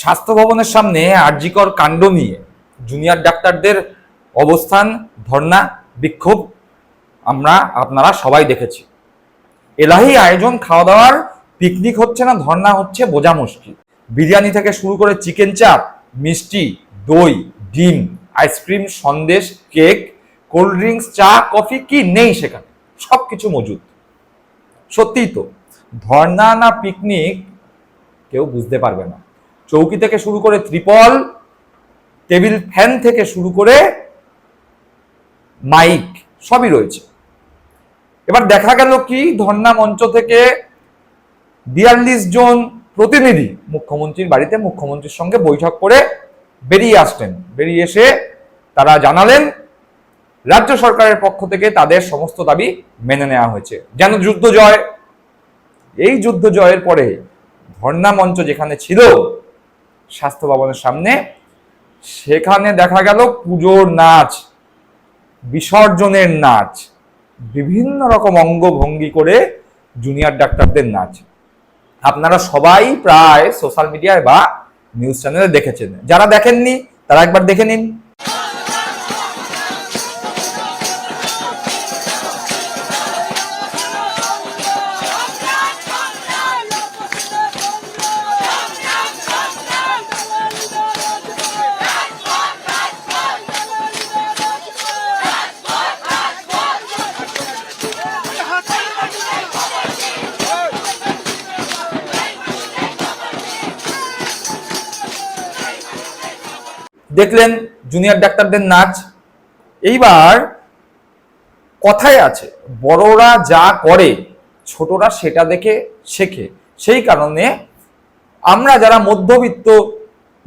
স্বাস্থ্য ভবনের সামনে আরজিকর কাণ্ড নিয়ে জুনিয়র ডাক্তারদের অবস্থান, ধর্ণা, বিক্ষোভ আমরা আপনারা সবাই দেখেছি। এলাহি আয়োজন খাওয়া দাওয়ার পিকনিক হচ্ছে না, ধর্ণা হচ্ছে বোঝা মুশকিল। বিরিয়ানি থেকে শুরু করে চিকেন চাপ, মিষ্টি, দই, ডিম, আইসক্রিম, সন্দেশ, কেক, কোল্ড ড্রিঙ্কস, চা, কফি, কি নেই সেখানে? সব কিছু মজুদ। সত্যিই তো, ধর্ণা না পিকনিক কেউ বুঝতে পারবে না। চৌকি থেকে শুরু করে ত্রিপল, টেবিল ফ্যান থেকে শুরু করে মাইক সবই রয়েছে। এবার দেখা গেল কি? ধর্ণা মঞ্চ থেকে বিয়াল্লিশ জন প্রতিনিধি মুখ্যমন্ত্রীর বাড়িতে মুখ্যমন্ত্রীর সঙ্গে বৈঠক করে বেরিয়ে আসলেন। বেরিয়ে এসে তারা জানালেন, রাজ্য সরকারের পক্ষ থেকে তাদের সমস্ত দাবি মেনে নেওয়া হয়েছে। যেন যুদ্ধ জয়। এই যুদ্ধ জয়ের পরে ধর্ণা মঞ্চ যেখানে ছিল স্বাস্থ্য ভবনের সামনে। সেখানে দেখা গেল পুজোর নাচ, বিসর্জনের নাচ, বিভিন্ন রকম অঙ্গভঙ্গি করে জুনিয়র ডাক্তারদের নাচ। আপনারা সবাই প্রায় সোশ্যাল মিডিয়ায় বা নিউজ চ্যানেলে দেখেছেন। যারা দেখেননি, তারা একবার দেখে নিন। দেখলেন জুনিয়র ডাক্তারদের নাচ। এইবার কথায় আছে, বড়রা যা করে, ছোটরা সেটা দেখে শেখে। সেই কারণে আমরা যারা মধ্যবিত্ত,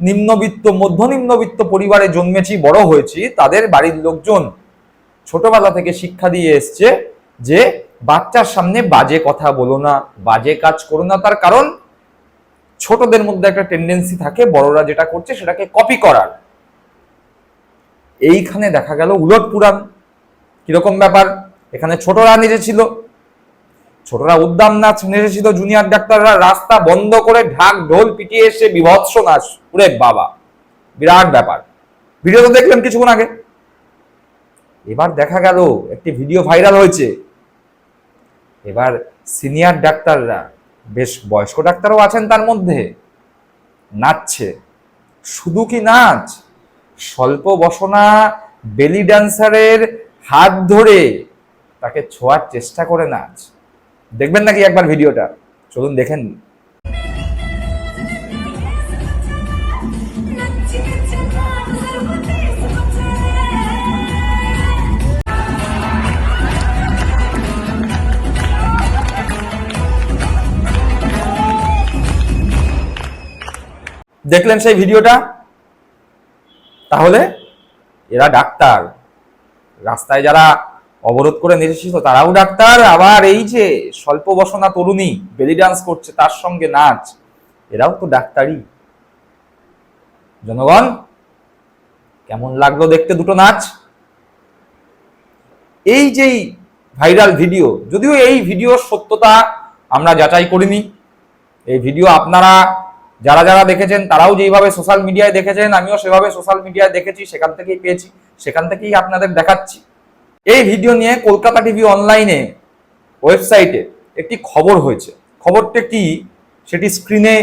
নিম্নবিত্ত মধ্য নিম্নবিত্ত পরিবারে জন্মেছি, বড় হয়েছি, তাদের বাড়ির লোকজন ছোটবেলা থেকে শিক্ষা দিয়ে এসছে যে, বাচ্চার সামনে বাজে কথা বলো না, বাজে কাজ করো না। তার কারণ ছোটদের মধ্যে একটা টেন্ডেন্সি থাকে, বড়রা যেটা করছে সেটাকে কপি করার। এইখানে দেখা গেল উলট পুরাণ। কীরকম ব্যাপার? এখানে ছোটরা নেচেছিল। ছোটরা উদ্দাম নাচ নেচেছিল জুনিয়র ডাক্তাররা। রাস্তা বন্ধ করে ঢাক ঢোল পিটিয়ে এসে বিভৎস নাচ। পুরে বাবা, বিরাট ব্যাপার। ভিডিও তো দেখলেন কিছুক্ষণ আগে। এবার দেখা গেল একটি ভিডিও ভাইরাল হয়েছে। এবার সিনিয়র ডাক্তাররা, বেশ বয়স্ক ডাক্তারও আছেন তার মধ্যে, নাচছে। শুধু কি নাচ? স্বল্প বসনা বেলি ডান্সারের হাত ধরে তাকে ছোঁয়ার চেষ্টা করে নাচ দেখবেন নাকি একবার ভিডিওটা? চলুন দেখেন দেখলেন সেই ভিডিওটা? তাহলে এরা ডাক্তার। রাস্তায় যারা অবরোধ করে নেচেছিল তারাও ডাক্তার। আবার এই যে স্বল্প বসনা তরুণী বেলি ডান্স করছে, তার সঙ্গে নাচ, এরাও তো ডাক্তারই। জনগণ, কেমন লাগল দেখতে দুটো নাচ? এই যেই ভাইরাল ভিডিও, যদিও এই ভিডিওর সত্যতা আমরা যাচাই করিনি। এই ভিডিও আপনারা যারা যারা দেখেছেন, তারাও যেইভাবে সোশ্যাল মিডিয়ায় দেখেছেন, আমিও সেভাবে সোশ্যাল মিডিয়ায় দেখেছি, সেখান থেকেই পেয়েছি, সেখান থেকেই আপনাদের দেখাচ্ছি। এই ভিডিও নিয়ে কলকাতা টিভি অনলাইনে ওয়েবসাইটে একটি খবর হয়েছে। খবরটা কি? সেটি স্ক্রিনে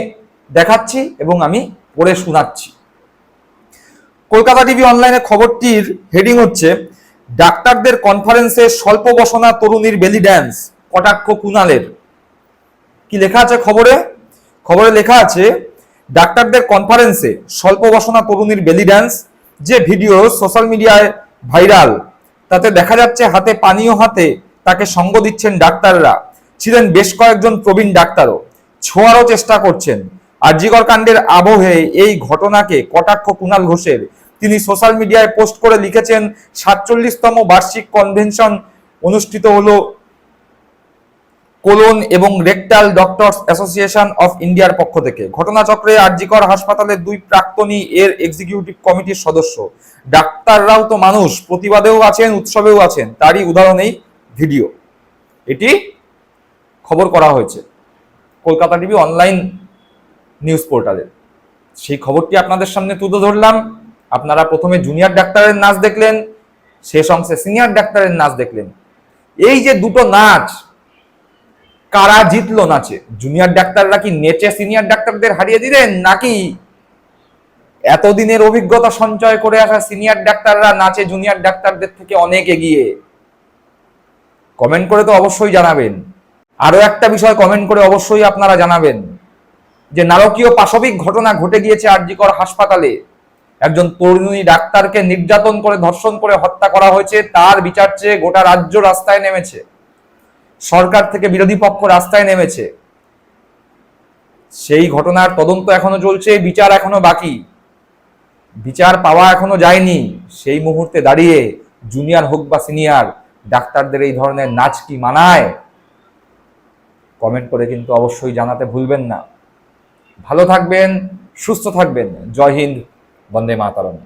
দেখাচ্ছি এবং আমি পড়ে শোনাচ্ছি। কলকাতা টিভি অনলাইনে খবরটির হেডিং হচ্ছে, ডাক্তারদের কনফারেন্সে স্বল্প বসনা তরুণীর বেলি ড্যান্স কটাক্ষ কুনালের কি লেখা আছে খবরে? খবরে লেখা আছে ডাক্তারদের কনফারেন্সে স্বল্প বসনা তরুণীর বেলি ড্যান্স যে ভিডিও সোশ্যাল মিডিয়ায় ভাইরাল তাতে দেখা যাচ্ছে হাতে পানীয় হাতে তাকে সঙ্গ দিচ্ছেন ডাক্তাররা। ছিলেন বেশ কয়েকজন প্রবীণ ডাক্তারও। ছোঁয়ারও চেষ্টা করছেন। আরজিকর কাণ্ডের আবহে এই ঘটনাকে কটাক্ষ কুণাল ঘোষের। তিনি সোশ্যাল মিডিয়ায় পোস্ট করে লিখেছেন, সাতচল্লিশতম বার্ষিক কনভেনশন অনুষ্ঠিত হলো কোলন এবং রেকটাল ডক্টরস অ্যাসোসিয়েশন অফ ইন্ডিয়ার পক্ষ থেকে। ঘটনাচক্রে আরজিকর হাসপাতালের দুই প্রাক্তনী এর এক্সিকিউটিভ কমিটির সদস্য। ডাক্তাররাও তো মানুষ, প্রতিবাদেও আছেন, উৎসবেও আছেন, তারই উদাহরণ এই ভিডিও। এটি খবর করা হয়েছে কলকাতা টিভি অনলাইন নিউজ পোর্টালে। সেই খবরটি আপনাদের সামনে তুলে ধরলাম। আপনারা প্রথমে জুনিয়র ডাক্তারের নাচ দেখলেন, শেষ অংশে সিনিয়র ডাক্তারের নাচ দেখলেন। এই যে দুটো নাচ কারা জিতলো নাচে? জুনিয়র ডাক্তাররা কি নেচে সিনিয়র ডাক্তারদের হারিয়ে দিলেন নাকি এতদিনের অভিজ্ঞতা সঞ্চয় করে আসা সিনিয়র ডাক্তাররা নাচে জুনিয়র ডাক্তারদের থেকে অনেক এগিয়ে? কমেন্ট করে তো অবশ্যই জানাবেন। আরও একটা বিষয় কমেন্ট করে অবশ্যই আপনারা জানাবেন। যে নারকীয় পাশবিক ঘটনা ঘটে গিয়েছে আরজিকর হাসপাতালে। একজন তরুণী ডাক্তারকে নির্যাতন করে, ধর্ষণ করে হত্যা করা হয়েছে, তার বিচার চেয়ে গোটা রাজ্য রাস্তায় নেমেছে। সরকার থেকে বিরোধী পক্ষ রাস্তায় নেমেছে। সেই ঘটনার তদন্ত এখনও চলছে, বিচার এখনও বাকি। বিচার পাওয়া এখনও যায়নি। সেই মুহূর্তে দাঁড়িয়ে জুনিয়র হোক বা সিনিয়র, ডাক্তারদের এই ধরনের নাচ কি মানায়? কমেন্ট করে কিন্তু অবশ্যই জানাতে ভুলবেন না। ভালো থাকবেন, সুস্থ থাকবেন। জয় হিন্দ, বন্দে মাতারম।